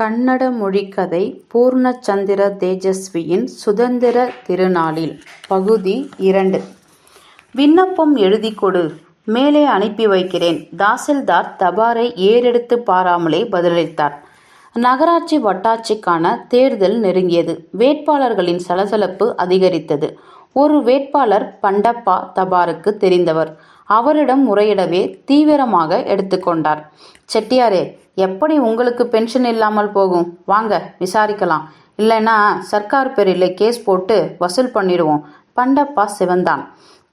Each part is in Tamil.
கன்னட மொழிக்கதை பூர்ணச்சந்திர தேஜஸ்வியின் சுதந்திர திருநாளில் பகுதி இரண்டு. விண்ணப்பம் எழுதி கொடு. மேலே அனுப்பி வைக்கிறேன். தாசில்தார் தபாரை ஏறெடுத்து பாராமலே பதிலளித்தார். நகராட்சி வட்டாட்சிக்கான தேர்தல் நெருங்கியது. வேட்பாளர்களின் சலசலப்பு அதிகரித்தது. ஒரு வேட்பாளர் பண்டப்பா தபாருக்கு தெரிந்தவர். அவரிடம் முறையிடவே தீவிரமாக எடுத்துக்கொண்டார். செட்டியாரே எப்படி உங்களுக்கு பென்ஷன் இல்லாமல் போகும்? வாங்க விசாரிக்கலாம். இல்லைன்னா சர்க்கார் பேரில் கேஸ் போட்டு வசூல் பண்ணிடுவோம். பண்டப்பா சிவந்தான்.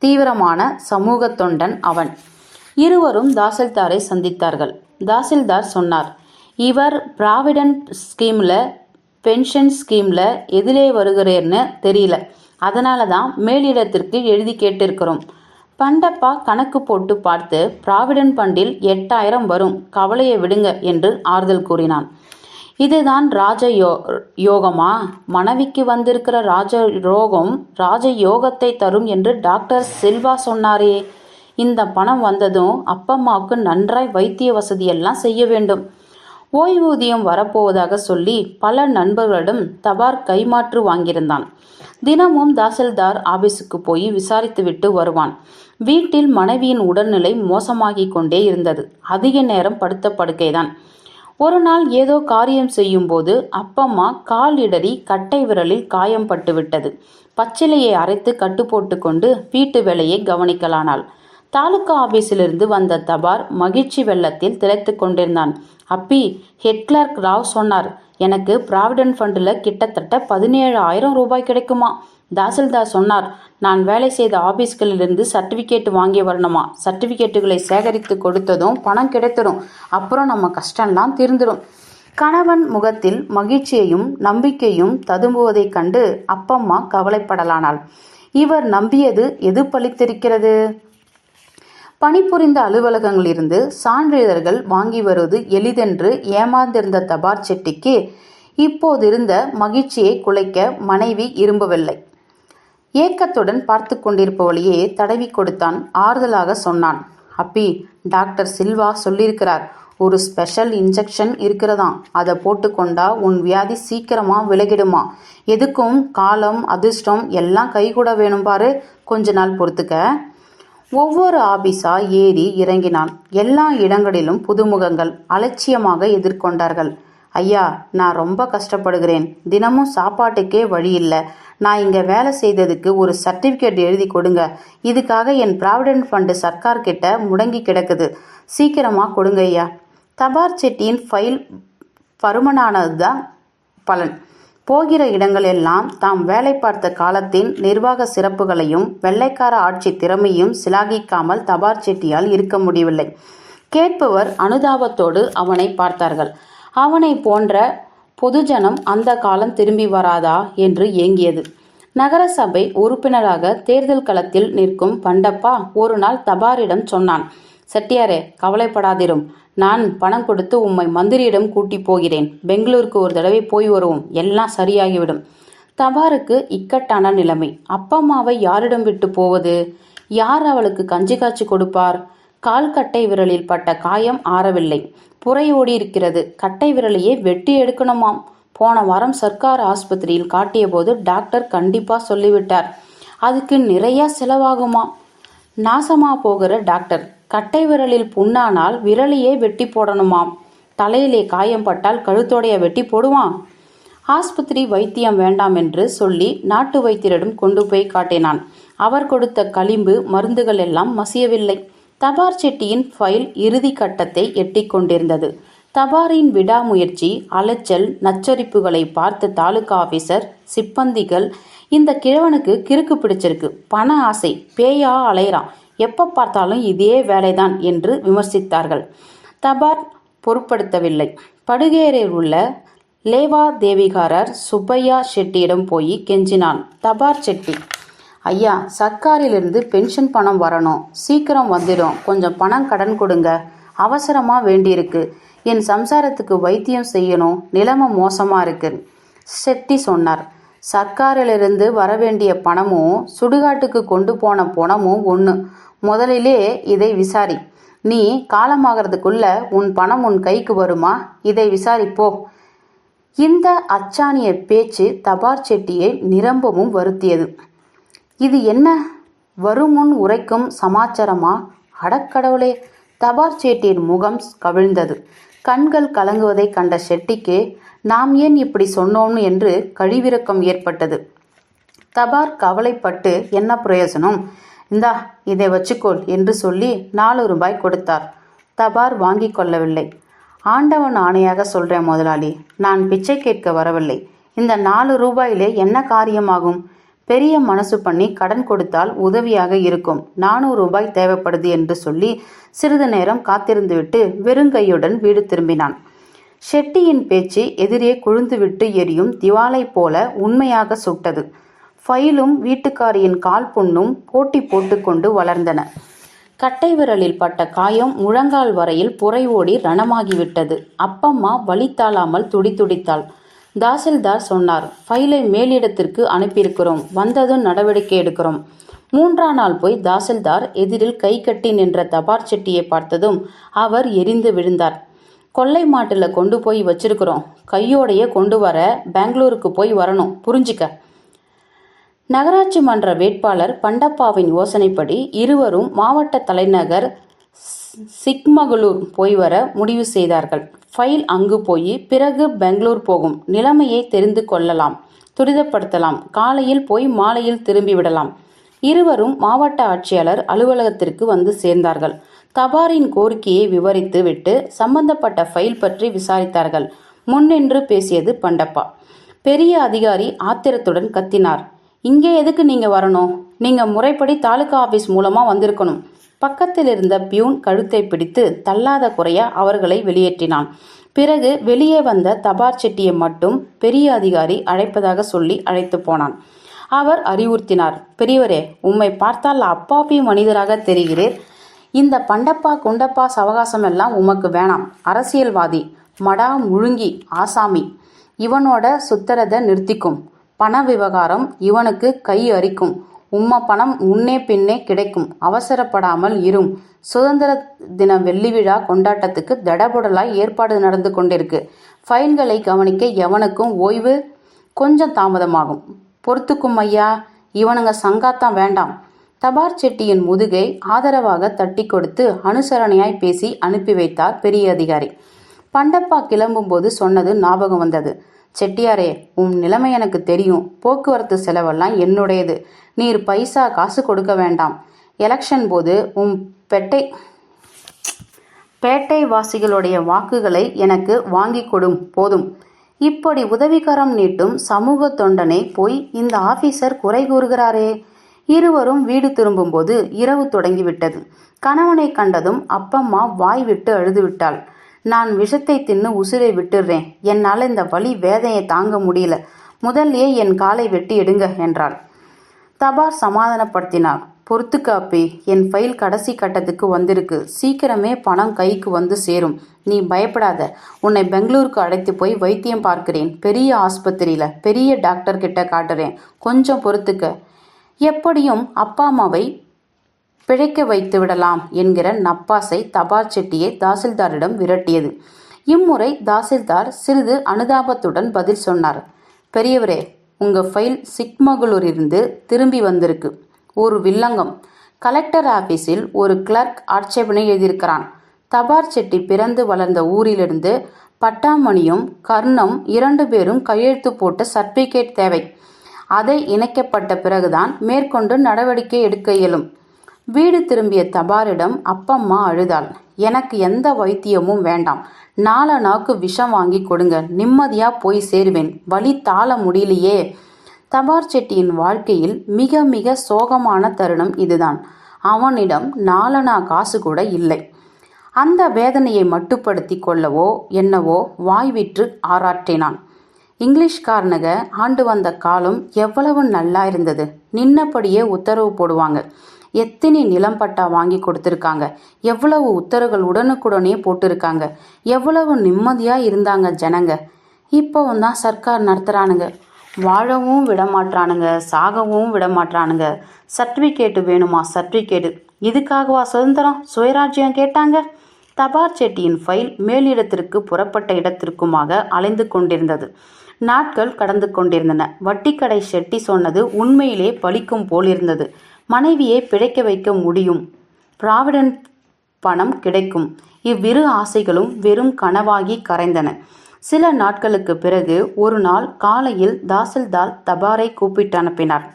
தீவிரமான சமூக தொண்டன் அவன். இருவரும் தாசில்தாரை சந்தித்தார்கள். தாசில்தார் சொன்னார் இவர் பிராவிடன்ட் ஸ்கீமில் பென்ஷன் ஸ்கீமில் எதிலே வருகிறேன்னு தெரியல. அதனால தான் மேலிடத்திற்கு எழுதி கேட்டிருக்கிறோம். பண்டப்பா கணக்கு போட்டு பார்த்து பிராவிடன் பண்டில் எட்டாயிரம் வரும் கவலையை விடுங்க என்று ஆறுதல் கூறினான். இதுதான் ராஜ யோ யோகமா? மனைவிக்கு வந்திருக்கிற ராஜ ரோகம் ராஜ யோகத்தை தரும் என்று டாக்டர் சில்வா சொன்னாரே. இந்த பணம் வந்ததும் அப்பம்மாவுக்கு நன்றாய் வைத்திய வசதியெல்லாம் செய்ய வேண்டும். ஓய்வூதியம் வரப்போவதாக சொல்லி பல நண்பர்களிடம் தபார் கைமாற்று வாங்கியிருந்தான். தினமும் தாசில்தார் ஆபீஸுக்கு போய் விசாரித்துவிட்டு வருவான். வீட்டில் மனைவியின் உடல்நிலை மோசமாகிக் கொண்டே இருந்தது. அதிக நேரம் படுத்த படுக்கைதான். ஒரு நாள் ஏதோ காரியம் செய்யும்போது அப்பம்மா கால் இடறி கட்டை விரலில் காயம் பட்டுவிட்டது. பச்சிலையை அரைத்து கட்டு போட்டு கொண்டு வீட்டு வேலையை கவனிக்கலானாள். தாலுகா ஆபீஸிலிருந்து வந்த தபார் மகிழ்ச்சி வெள்ளத்தில் திளைத்து கொண்டிருந்தான். அப்பி ஹெட் கிளர்க் ராவ் சொன்னார் எனக்கு ப்ராவிடன்ட் ஃபண்டில் கிட்டத்தட்ட பதினேழு ஆயிரம் ரூபாய் கிடைக்குமா? தாசில்தார் சொன்னார் நான் வேலை செய்த ஆபீஸ்களிலிருந்து சர்டிஃபிகேட் வாங்கி வரணுமா? சர்டிஃபிகேட்டுகளை சேகரித்து கொடுத்ததும் பணம் கிடைத்திடும் அப்புறம் நம்ம கஷ்டம்லாம் தீர்ந்துடும் கணவன் முகத்தில் மகிழ்ச்சியையும் நம்பிக்கையும் ததும்புவதைக் கண்டு அப்பம்மா கவலைப்படலானாள். இவர் நம்பியது எது பழித்திருக்கிறது பணிபுரிந்த அலுவலகங்களிலிருந்து சான்றிதழ்கள் வாங்கி வருவது எளிதென்று ஏமாந்திருந்த தபார் செட்டிக்கு இப்போதிருந்த மகிழ்ச்சியை குலைக்க மனைவி விரும்பவில்லை. ஏக்கத்துடன் பார்த்து கொண்டிருப்பவளையே தடவி கொடுத்தான். ஆறுதலாக சொன்னான். அப்பி டாக்டர் சில்வா சொல்லியிருக்கிறார். ஒரு ஸ்பெஷல் இன்ஜெக்ஷன் இருக்கிறதாம். அதை போட்டுக்கொண்டா உன் வியாதி சீக்கிரமா விலகிடுமா. எதுக்கும் காலம் அதிர்ஷ்டம் எல்லாம் கைகூட வேணும் பாரு. கொஞ்ச நாள் பொறுத்துக்க. ஒவ்வொரு ஆபீஸா ஏறி இறங்கினான். எல்லா இடங்களிலும் புதுமுகங்கள் அலட்சியமாக எதிர்கொண்டார்கள். ஐயா நான் ரொம்ப கஷ்டப்படுகிறேன். தினமும் சாப்பாட்டுக்கே வழி இல்லை. நான் இங்கே வேலை செய்ததுக்கு ஒரு சர்டிஃபிகேட் எழுதி கொடுங்க. இதுக்காக என் ப்ராவிடென்ட் ஃபண்டு சர்க்கார் கிட்ட முடங்கி கிடக்குது. சீக்கிரமாக கொடுங்க ஐயா. தபார் செட்டியின் ஃபைல் பருமனானது தான் பலன். போகிற இடங்களெல்லாம் தாம் வேலை பார்த்த காலத்தின் நிர்வாக சிறப்புகளையும் வெள்ளைக்கார ஆட்சி திறமையும் சிலாகிக்காமல் தபார் செட்டியால் இருக்க முடியவில்லை. கேட்பவர் அனுதாபத்தோடு அவனை பார்த்தார்கள். அவனை போன்ற பொதுஜனம் அந்த காலம் திரும்பி வராதா என்று ஏங்கியது. நகரசபை உறுப்பினராக தேர்தல் களத்தில் நிற்கும் பண்டப்பா ஒரு நாள் தபாரிடம் சொன்னான் செட்டியாரே கவலைப்படாதிரும். நான் பணம் கொடுத்து உம்மை மந்திரியிடம் கூட்டி போகிறேன். பெங்களூருக்கு ஒரு தடவை போய் வருவோம். எல்லாம் சரியாகிவிடும் தபாருக்கு இக்கட்டான நிலைமை. அப்பம்மாவை யாரிடம் விட்டு போவது? யார் அவளுக்கு கஞ்சி காய்ச்சி கொடுப்பார்? கால் கட்டை விரலில் பட்ட காயம் ஆறவில்லை. புறையோடி இருக்கிறது. கட்டை விரலையே வெட்டி எடுக்கணுமாம். போன வாரம் சர்க்கார் ஆஸ்பத்திரியில் காட்டிய போது டாக்டர் கண்டிப்பா சொல்லிவிட்டார். அதுக்கு நிறைய செலவாகுமாம் நாசமா போகிற டாக்டர் கட்டை விரலில் புண்ணானால் விரலையே வெட்டி போடணுமாம். தலையிலே காயம் பட்டால் கழுத்தோடைய வெட்டி போடுவான் ஆஸ்பத்திரி வைத்தியம் வேண்டாம் என்று சொல்லி நாட்டு வைத்தியரிடம் கொண்டு போய் காட்டினான். அவர் கொடுத்த களிம்பு மருந்துகள் எல்லாம் மசியவில்லை. தபார் செட்டியின் ஃபைல் இறுதி கட்டத்தை எட்டி கொண்டிருந்தது. தபாரின் விடாமுயற்சி அலைச்சல் நச்சரிப்புகளை பார்த்த தாலுகா ஆபீசர் சிப்பந்திகள் இந்த கிழவனுக்கு கிறுக்கு பிடிச்சிருக்கு. பண ஆசை பேயா அலைறான் எப்போ பார்த்தாலும் இதே வேலைதான் என்று விமர்சித்தார்கள். தபார் பொருட்படுத்தவில்லை. படுகேரில் உள்ள லேவா தேவிகாரர் சுப்பையா ஷெட்டியிடம் போய் கெஞ்சினான். தபார் செட்டி ஐயா சர்க்காரிலிருந்து பென்ஷன் பணம் வரணும். சீக்கிரம் வந்துடும். கொஞ்சம் பணம் கடன் கொடுங்க. அவசரமாக வேண்டியிருக்கு. என் சம்சாரத்துக்கு வைத்தியம் செய்யணும். நிலைமை மோசமாக இருக்கு. செட்டி சொன்னார். சர்க்காரிலிருந்து வரவேண்டிய பணமும் சுடுகாட்டுக்கு கொண்டு போன பணமும் ஒன்று முதலிலே இதை விசாரி. நீ காலமாகிறதுக்குள்ள உன் பணம் உன் கைக்கு வருமா? இதை விசாரிப்போ. இந்த அச்சாணிய பேச்சு தபார் செட்டியை நிரம்பவும் வருத்தியது. இது என்ன? வருமுன் உரைக்கும் சமாச்சாரமா? அடக்கடவுளே! தபார் செட்டியின் முகம் கவிழ்ந்தது. கண்கள் கலங்குவதைக் கண்ட செட்டிக்கு நாம் ஏன் இப்படி சொன்னோம் என்று கழிவிறக்கம் ஏற்பட்டது. தபார் கவலைப்பட்டு என்ன பிரயோஜனம் இந்தா இதை வச்சுக்கோள் என்று சொல்லி நாலு ரூபாய் கொடுத்தார். தபார் வாங்கி கொள்ளவில்லை. ஆண்டவன் ஆணையாக சொல்றேன் முதலாளி. நான் பிச்சை கேட்க வரவில்லை. இந்த நாலு ரூபாயிலே என்ன காரியமாகும்? பெரிய மனசு பண்ணி கடன் கொடுத்தால் உதவியாக இருக்கும். நானூறு ரூபாய் தேவைப்படுது என்று சொல்லி சிறிது நேரம் காத்திருந்துவிட்டு வெறுங்கையுடன் வீடு திரும்பினான். ஷெட்டியின் பேச்சு எதிரே குழுந்துவிட்டு எரியும் திவாலை போல உண்மையாக சுட்டது. ஃபைலும் வீட்டுக்காரியின் கால் புண்ணும் போட்டி போட்டுக்கொண்டு வளர்ந்தன. கட்டை விரலில் பட்ட காயம் முழங்கால் வரையில் புரை ஓடி ரணமாகிவிட்டது. அப்பம்மா வலி தாழாமல் துடிதுடித்தாள். தாசில்தார் சொன்னார் ஃபைலை மேலிடத்திற்கு அனுப்பியிருக்கிறோம் வந்ததும் நடவடிக்கை எடுக்கிறோம். மூன்றாம் நாள் போய் தாசில்தார் எதிரில் கை கட்டி நின்ற தபார் செட்டியை பார்த்ததும் அவர் எரிந்து விழுந்தார். கொள்ளை மாட்டில் கொண்டு போய் வச்சிருக்கிறோம். கையோடையே கொண்டு வர பெங்களூருக்கு போய் வரணும். புரிஞ்சுக்க. நகராட்சி மன்ற வேட்பாளர் பண்டப்பாவின் யோசனைப்படி இருவரும் மாவட்ட தலைநகர் சிக்மகளூர் போய் வர முடிவு செய்தார்கள். ஃபைல் அங்கு போய் பிறகு பெங்களூர் போகும். நிலைமையை தெரிந்து கொள்ளலாம். துரிதப்படுத்தலாம். காலையில் போய் மாலையில் திரும்பி விடலாம். இருவரும் மாவட்ட ஆட்சியாளர் அலுவலகத்திற்கு வந்து சேர்ந்தார்கள். தபாரின் கோரிக்கையை விவரித்து விட்டு சம்பந்தப்பட்ட ஃபைல் பற்றி விசாரித்தார்கள். முன்னின்று பேசியது பண்டப்பா. பெரிய அதிகாரி ஆத்திரத்துடன் கத்தினார். இங்கே எதுக்கு நீங்க வரணும்? நீங்க முறைப்படி தாலுகா ஆபீஸ் மூலமா வந்திருக்கணும். பக்கத்தில் இருந்த பியூன் கழுத்தை பிடித்து தள்ளாத குறைய அவர்களை வெளியேற்றினான். பிறகு வெளியே வந்த தபார் செட்டியை மட்டும் பெரிய அதிகாரி அழைப்பதாக சொல்லி அழைத்து போனான். அவர் அறிவுறுத்தினார் பெரியவரே உம்மை பார்த்தால் அப்பாவி மனிதராக தெரிகிறீர். இந்த பண்டப்பா குண்டப்பா சவகாசம் எல்லாம் உமக்கு வேணாம். அரசியல்வாதி மடா முழுங்கி ஆசாமி. இவனோட சுத்தரதை நிறுத்திக்கும். பண விவகாரம் இவனுக்கு கை அரிக்கும். உம்ம பணம் முன்னே பின்னே கிடைக்கும். அவசரப்படாமல் இரும். சுதந்திர தின வெள்ளி விழா கொண்டாட்டத்துக்கு தடபுடலாய் ஏற்பாடு நடந்து கொண்டிருக்கு. ஃபைல்களை கவனிக்க எவனுக்கும் ஓய்வு கொஞ்சம் தாமதமாகும். பொறுத்துக்கும் ஐயா இவனுங்க சங்காத்தான் வேண்டாம். தபார் செட்டியின் முதுகை ஆதரவாக தட்டி கொடுத்து அனுசரணையாய் பேசி அனுப்பி வைத்தார் பெரிய அதிகாரி. பண்டப்பா கிளம்பும்போது சொன்னது ஞாபகம் வந்தது. செட்டியாரே உன் நிலைமை எனக்கு தெரியும். போக்குவரத்து செலவெல்லாம் என்னுடையது. நீர் பைசா காசு கொடுக்க வேண்டாம். எலெக்ஷன் போது உன் பெட்டை பேட்டை வாசிகளுடைய வாக்குகளை எனக்கு வாங்கி கொடும் போதும். இப்படி உதவிகரம் நீட்டும் சமூக தொண்டனை போய் இந்த ஆபீசர் குறை கூறுகிறாரே. இருவரும் வீடு திரும்பும்போது இரவு தொடங்கிவிட்டது. கணவனை கண்டதும் அப்பம்மா வாய் விட்டு அழுதுவிட்டாள். நான் விஷத்தை தின்னு உசிரை விட்டுடுறேன் என்னால் இந்த வலி வேதையை தாங்க முடியல. முதல்லயே என் காலை வெட்டி எடுங்க என்றாள். தபார் சமாதானப்படுத்தினார். பொறுத்துக்க அப்பே என் ஃபைல் கடைசி கட்டத்துக்கு வந்திருக்கு. சீக்கிரமே பணம் கைக்கு வந்து சேரும். நீ பயப்படாத. உன்னை பெங்களூருக்கு அழைத்து போய் வைத்தியம் பார்க்கிறேன். பெரிய ஆஸ்பத்திரியில் பெரிய டாக்டர் கிட்ட காட்டுறேன். கொஞ்சம் பொறுத்துக்க. எப்படியும் அப்பா அம்மாவை பிழைக்க வைத்து விடலாம் என்கிற நப்பாசை தபால் செட்டியை தாசில்தாரிடம் விரட்டியது. இம்முறை தாசில்தார் சிறிது அனுதாபத்துடன் பதில் சொன்னார். பெரியவரே உங்க ஃபைல் சிக்மகளூரிலிருந்து திரும்பி வந்திருக்கு. ஒரு வில்லங்கம். கலெக்டர் ஆபீஸில் ஒரு கிளர்க் ஆட்சேபனை எழுதியிருக்கிறான். தபார் செட்டி பிறந்து வளர்ந்த ஊரிலிருந்து பட்டாமணியும் கர்ணம் இரண்டு பேரும் கையெழுத்து போட்ட சர்டிபிகேட் தேவை. அதை இணைக்கப்பட்ட பிறகுதான் மேற்கொண்டு நடவடிக்கை எடுக்க இயலும். வீடு திரும்பிய தபாரிடம் அப்பம்மா அழுதாள். எனக்கு எந்த வைத்தியமும் வேண்டாம். நாக்கு விஷம் வாங்கி கொடுங்க. நிம்மதியா போய் சேருவேன். வழி தாழ முடியலையே. தபார் செட்டியின் வாழ்க்கையில் மிக மிக சோகமான தருணம் இதுதான். அவனிடம் நாலனா காசு கூட இல்லை. அந்த வேதனையை மட்டுப்படுத்தி கொள்ளவோ என்னவோ வாய் விற்று ஆராற்றினான் இங்கிலீஷ்காரனுக ஆண்டு வந்த காலம் எவ்வளவு நல்லா இருந்தது. நின்னபடியே உத்தரவு போடுவாங்க. எத்தனை நிலம் பட்டா வாங்கி கொடுத்துருக்காங்க? எவ்வளவு உத்தரவுகள் உடனுக்குடனே போட்டிருக்காங்க? எவ்வளவு நிம்மதியாக இருந்தாங்க ஜனங்க? இப்போவும் தான் சர்க்கார் நடத்துகிறானுங்க வாழவும் விடமாட்டானுங்க சாகவும் விடமாட்டானுங்க சர்டிஃபிகேட்டு வேணுமா? சர்டிஃபிகேட்டு இதுக்காகவா சுதந்திரம்? சுயராஜ்யம் கேட்டாங்க. தபார் செட்டியின் ஃபைல் மேலிடத்திற்கு புறப்பட்ட இடத்திற்குமாக அலைந்து கொண்டிருந்தது. நாட்கள் கடந்து கொண்டிருந்தன. வட்டிக்கடை செட்டி சொன்னது உண்மையிலே பலிக்கும் போலிருந்தது. மனைவியை பிழைக்க வைக்க முடியும். பிராவிடன் பணம் கிடைக்கும். இவ்விரு ஆசைகளும் வெறும் கனவாகி கரைந்தன. சில நாட்களுக்கு பிறகு ஒரு நாள் காலையில் தாசில்தார் தபாரை கூப்பிட்டு அனுப்பினார்.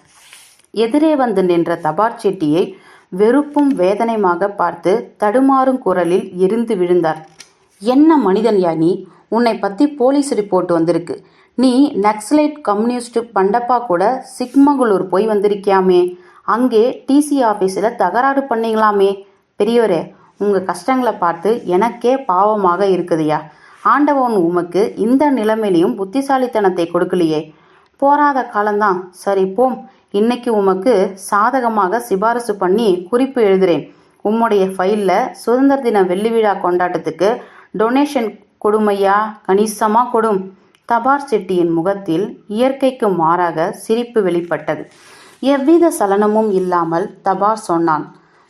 எதிரே வந்து நின்ற தபார் செட்டியை வெறுப்பும் வேதனையுமாக பார்த்து தடுமாறும் குரலில் எரிந்து விழுந்தார். என்ன மனிதன் யா நீ? உன்னை பற்றி போலீஸ் ரிப்போர்ட் வந்திருக்கு. நீ நக்சலைட் கம்யூனிஸ்ட் பண்டப்பா கூட சிக்மங்களூர் போய் வந்திருக்கியாமே? அங்கே டிசி ஆஃபீஸில் தகராறு பண்ணீங்களாமே. பெரியவரே உங்கள் கஷ்டங்களை பார்த்து எனக்கே பாவமாக இருக்குதுயா ஆண்டவன் உமக்கு இந்த நிலைமையிலையும் புத்திசாலித்தனத்தை கொடுக்கலையே. போராத காலம்தான். சரி போம். இன்னைக்கு உமக்கு சாதகமாக சிபாரிசு பண்ணி குறிப்பு எழுதுறேன். உம்முடைய ஃபைலில் சுதந்திர தின வெள்ளி விழா கொண்டாட்டத்துக்கு டொனேஷன் கொடுமையா? கணிசமாக கொடும். தபார் செட்டியின் முகத்தில் இயற்கைக்கு மாறாக சிரிப்பு வெளிப்பட்டது. எவ்வித சலனமும் இல்லாமல் தபார் சொன்னான்.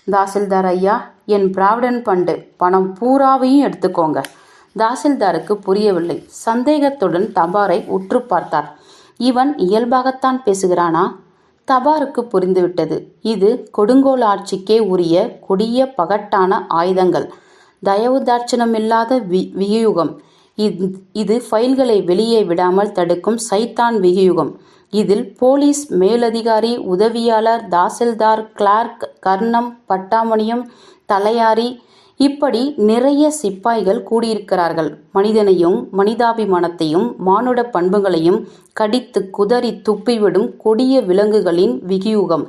தாசில்தார் ஐயா என் பிராவிடன் பண்டு பணம் பூராவையும் எடுத்துக்கோங்க. தாசில்தாருக்கு புரியவில்லை. சந்தேகத்துடன் தபாரை உற்று பார்த்தார். இவன் இயல்பாகத்தான் பேசுகிறானா? தபாருக்கு புரிந்துவிட்டது. இது கொடுங்கோல் ஆட்சிக்கே உரிய கொடிய பகட்டான ஆயுதங்கள். தயவு தாட்சணமில்லாத வி வியூகம். இது இது ஃபைல்களை வெளியே விடாமல் தடுக்கும் சைத்தான் வியூகம். இதில் போலீஸ் மேலதிகாரி உதவியாளர் தாசில்தார் கிளார்க் கர்ணம் பட்டாமணியம் தலையாரி இப்படி நிறைய சிப்பாய்கள் கூடியிருக்கிறார்கள். மனிதனையும் மனிதாபிமானத்தையும் மானுட பண்புகளையும் கடித்து குதறி துப்பிவிடும் கொடிய விலங்குகளின் விகியூகம்.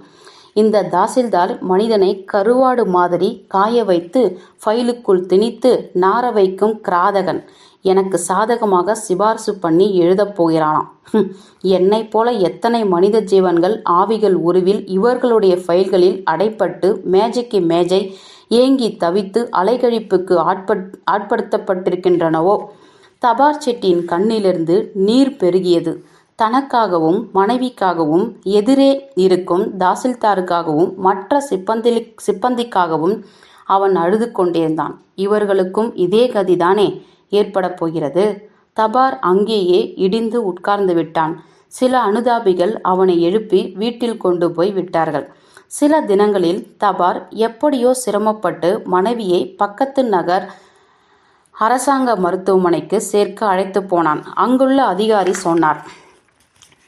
இந்த தாசில்தார் மனிதனை கருவாடு மாதிரி காய வைத்து ஃபைலுக்குள் திணித்து நார வைக்கும் கிராதகன். எனக்கு சாதகமாக சிபார்சு பண்ணி எழுதப் போகிறானாம். என்னை என்னைப் போல எத்தனை மனித ஜீவன்கள் ஆவிகள் உருவில் இவர்களுடைய ஃபைல்களில் அடைப்பட்டு மேஜைக்கு மேஜை ஏங்கி தவித்து அலைகழிப்புக்கு ஆட்பட் ஆட்படுத்தப்பட்டிருக்கின்றனவோ? தபார் செட்டியின் கண்ணிலிருந்து நீர் பெருகியது. தனக்காகவும் மனைவிக்காகவும் எதிரே இருக்கும் தாசில்தாருக்காகவும் மற்ற சிப்பந்தி சிப்பந்திக்காகவும் அவன் அழுது கொண்டிருந்தான் இவர்களுக்கும் இதே கதிதானே ஏற்படப் போகிறது. தபார் அங்கேயே இடிந்து உட்கார்ந்து விட்டான். சில அனுதாபிகள் அவனை எழுப்பி வீட்டில் கொண்டு போய் விட்டார்கள். சில தினங்களில் தபார் எப்படியோ சிரமப்பட்டு மனைவியை பக்கத்து நகர் அரசாங்க மருத்துவமனைக்கு சேர்க்க அழைத்து போனான். அங்குள்ள அதிகாரி சொன்னார்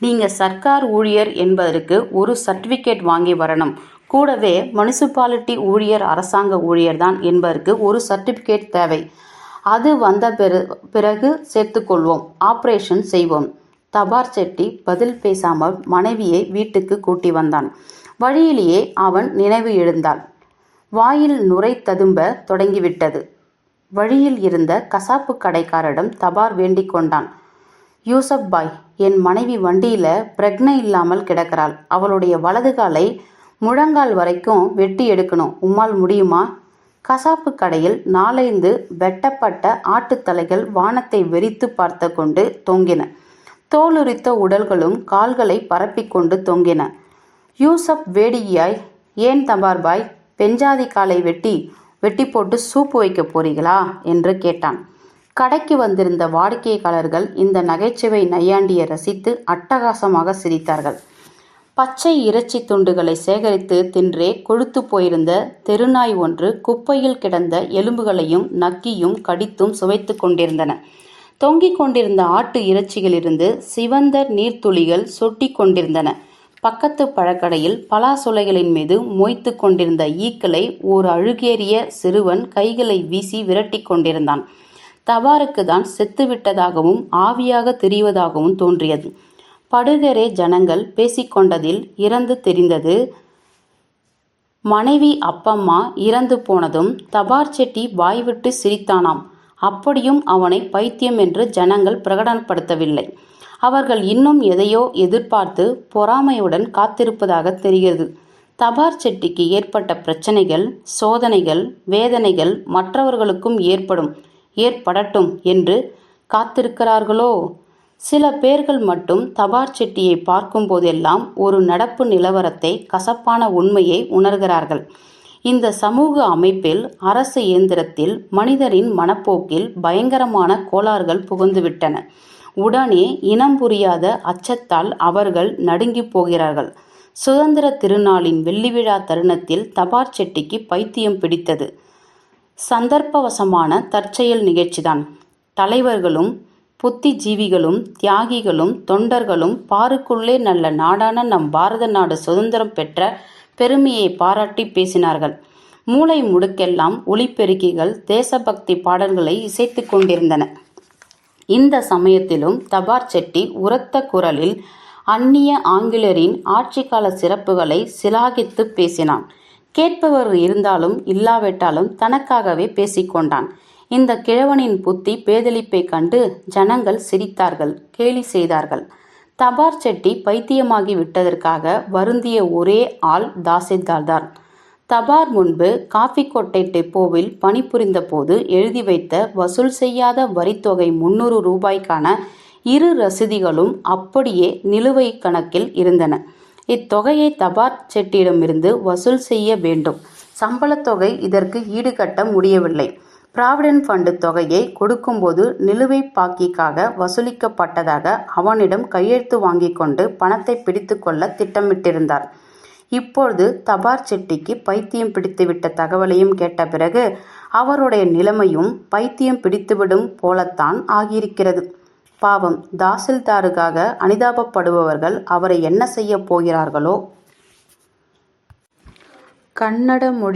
நீங்கள் சர்க்கார் ஊழியர் என்பதற்கு ஒரு சர்டிஃபிகேட் வாங்கி வரணும். கூடவே முனிசிபாலிட்டி ஊழியர் அரசாங்க ஊழியர் தான் என்பதற்கு ஒரு சர்டிஃபிகேட் தேவை. அது வந்த பிற பிறகு சேர்த்துக்கொள்வோம் ஆப்ரேஷன் செய்வோம். தபார் செட்டி பதில் பேசாமல் மனைவியை வீட்டுக்கு கூட்டி வந்தான். வழியிலேயே அவன் நினைவு எழுந்தான் வாயில் நுரை ததும்ப தொடங்கிவிட்டது. வழியில் இருந்த கசாப்பு கடைக்காரரிடம் தபார் வேண்டிக் கொண்டான். யூசப் பாய் என் மனைவி வண்டியில பிரக்னை இல்லாமல் கிடக்கிறாள். அவளுடைய வலது காலை முழங்கால் வரைக்கும் வெட்டி எடுக்கணும். உம்மால் முடியுமா? கசாப்பு கடையில் நாலைந்து வெட்டப்பட்ட ஆட்டுத்தலைகள் வானத்தை வெறித்து பார்த்து கொண்டு தொங்கின. தோலுரித்த உடல்களும் கால்களை பரப்பிக்கொண்டு தொங்கின. யூசப் வேடியாய் ஏன் தபார்பாய் பெஞ்சாதி காலை வெட்டி வெட்டி போட்டு சூப்பு வைக்க போறீங்களா என்று கேட்டான். கடைக்கு வந்திருந்த வாடிக்கையாளர்கள் இந்த நகைச்சுவை நையாண்டியை ரசித்து அட்டகாசமாக சிரித்தார்கள். பச்சை இறைச்சி துண்டுகளை சேகரித்து தின்றே கொழுத்து போயிருந்த தெருநாய் ஒன்று குப்பையில் கிடந்த எலும்புகளையும் நக்கியும் கடித்தும் சுவைத்து கொண்டிருந்தன. தொங்கிக் கொண்டிருந்த ஆட்டு இறைச்சியிலிருந்து சிவந்த நீர்த்துளிகள் சொட்டி கொண்டிருந்தன. பக்கத்து பழக்கடையில் பலாசுலைகளின் மீது மொய்த்து கொண்டிருந்த ஈக்களை ஓர் அழுகேறிய சிறுவன் கைகளை வீசி விரட்டி கொண்டிருந்தான். தபாருக்கு தான் செத்துவிட்டதாகவும் ஆவியாக தெரிவதாகவும் தோன்றியது. படுகரே ஜனங்கள் பேசிக்கொண்டதில் இறந்து தெரிந்தது. மனைவி அப்பம்மா இறந்து போனதும் தபார் செட்டி வாய்விட்டு சிரித்தானாம். அப்படியும் அவனை பைத்தியம் என்று ஜனங்கள் பிரகடனப்படுத்தவில்லை. அவர்கள் இன்னும் எதையோ எதிர்பார்த்து பொறாமையுடன் காத்திருப்பதாக தெரிகிறது. தபார் செட்டிக்கு ஏற்பட்ட பிரச்சனைகள் சோதனைகள் வேதனைகள் மற்றவர்களுக்கும் ஏற்படும். ஏற்படட்டும் என்று காத்திருக்கிறார்களோ? சில பேர்கள் மட்டும் தபார் செட்டியை பார்க்கும் போதெல்லாம் ஒரு நடப்பு நிலவரத்தை கசப்பான உண்மையை உணர்கிறார்கள். இந்த சமூக அமைப்பில் அரசு இயந்திரத்தில் மனிதரின் மனப்போக்கில் பயங்கரமான கோளாறுகள் புகுந்துவிட்டன. உடனே இனம் புரியாத அச்சத்தால் அவர்கள் நடுங்கிப் போகிறார்கள். சுதந்திர திருநாளின் வெள்ளி விழா தருணத்தில் தபார் செட்டிக்கு பைத்தியம் பிடித்தது. சந்தர்ப்பவசமான தற்செயல் நிகழ்ச்சிதான். தலைவர்களும் புத்திஜீவிகளும் தியாகிகளும் தொண்டர்களும் பாருக்குள்ளே நல்ல நாடான நம் பாரத நாடு சுதந்திரம் பெற்ற பெருமையை பாராட்டி பேசினார்கள். மூளை முடுக்கெல்லாம் ஒளிப்பெருக்கிகள் தேசபக்தி பாடல்களை இசைத்துக் கொண்டிருந்தன. இந்த சமயத்திலும் தபார் செட்டி உரத்த குரலில் அந்நிய ஆங்கிலரின் ஆட்சிக்கால சிறப்புகளை சிலாகித்து பேசினான். கேட்பவர் இருந்தாலும் இல்லாவிட்டாலும் தனக்காகவே பேசிக்கொண்டான் இந்த கிழவனின் புத்தி பேதலிப்பைக் கண்டு ஜனங்கள் சிரித்தார்கள் கேலி செய்தார்கள். தபார் செட்டி பைத்தியமாகி விட்டதற்காக வருந்திய ஒரே ஆள் தாசில்தார்தான். தபார் முன்பு காஃபி கொட்டை டெப்போவில் பணிபுரிந்த போது எழுதி வைத்த வசூல் செய்யாத வரித்தொகை முன்னூறு ரூபாய்க்கான இரு ரசீதிகளும் அப்படியே நிலுவை கணக்கில் இருந்தன. இத்தொகையை தபார் செட்டியிடமிருந்து வசூல் செய்ய வேண்டும். சம்பளத் தொகை இதற்கு ஈடுகட்ட முடியவில்லை. பிராவிடன்ட் ஃபண்டு தொகையை கொடுக்கும்போது நிலுவை பாக்கிக்காக வசூலிக்கப்பட்டதாக அவனிடம் கையெழுத்து வாங்கிக் கொண்டு பணத்தை பிடித்து கொள்ள திட்டமிட்டிருந்தார். இப்பொழுது தபார் செட்டிக்கு பைத்தியம் பிடித்துவிட்ட தகவலையும் கேட்ட பிறகு அவருடைய நிலைமையும் பைத்தியம் பிடித்துவிடும் போலத்தான் ஆகியிருக்கிறது. பாவம் தாசில்தாருக்காக அனிதாபப்படுபவர்கள் அவரை என்ன செய்ய போகிறார்களோ? கன்னட மொழி